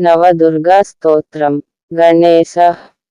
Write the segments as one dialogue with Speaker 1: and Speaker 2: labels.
Speaker 1: నవదుర్గా స్తోత్రం. గణేశ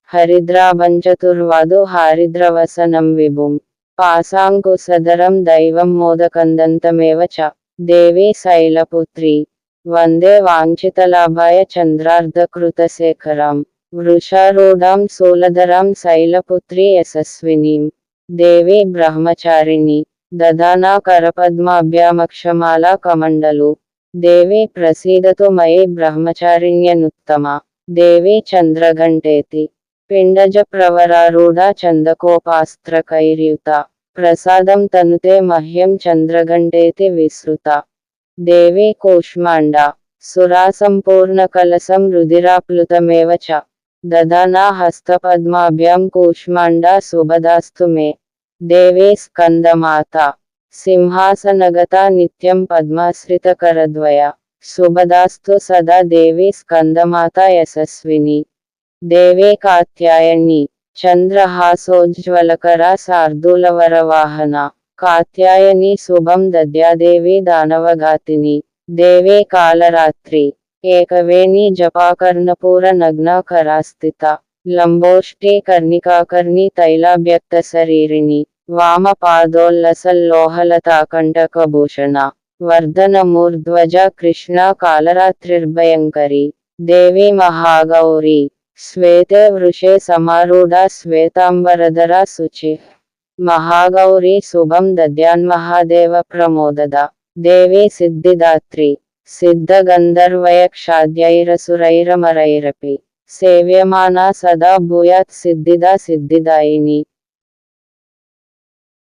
Speaker 1: హరిద్రాభంచతుర్వాదు హారిద్రవసనం విభుం. పాశాంకుసదరం దైవం మోదకందంతమేవ చ. దేవీ శైలపుత్రి. వందే వాంఛితలాభాయ చంద్రార్ధకృతశేఖరాం. వృషారూఢాం శూలధరాం శైలపుత్రి యశస్వినీం. దేవీ బ్రహ్మచారిణి. దదానా కరపద్మాభ్యామక్షమాలా కమండలు. దేవి ప్రసీదతు మయే బ్రహ్మచారిణ్యనుత్తమ. దేవి చంద్రఘంటేతి. పిండజ ప్రవరారూఢ చందకోపాస్త్రకైర్యుత. ప్రసాదం తనుతే మహ్యం చంద్రఘంటేతి విశ్రుత దేవి కూష్మాండ. సురాసంపూర్ణకలసం రుధిరాప్లుతమేవ చ. దదానా హస్తపద్మాభ్యాం కూష్మాండా సుభదాస్తు మే. దేవి స్కందమాత. సింహాసనగత నిత్యం పద్మాశ్రితకరద్వయ. శుభదాస్తు సదా దేవి స్కందమాత యశస్విని. దేవే కాత్యాయని. చంద్రహాసోజ్వలకర శార్దూలవరవాహన కాత్యాయని శుభం దద్యాదేవి దానవగాతిని దేవే కాలరాత్రి. ఏకవేణి జపాకర్ణపూర నగ్నాకరాస్థిత లంబోష్టి కర్ణికాకర్ణి తైలాభ్యక్త శరీరిణి. వామ పాదోల్లసల్లోహలతాకంటకభూషణ వర్ధనమూర్ధ్వజ కృష్ణ కాలరాత్రిర్భయంకరి. దేవి మహాగౌరి. శ్వేతే వృషే సమారూఢ శ్వేతాంబరధర శుచి. మహాగౌరి శుభం దద్యాన్మహాదేవ ప్రమోదద. దేవి సిద్ధిదాత్రి. సిద్ధగంధర్వయక్షాద్యైరసురైరమరైరపి. సేవ్యమానా సదా భూయాత్ సిద్ధిదా సిద్ధిదాయిని.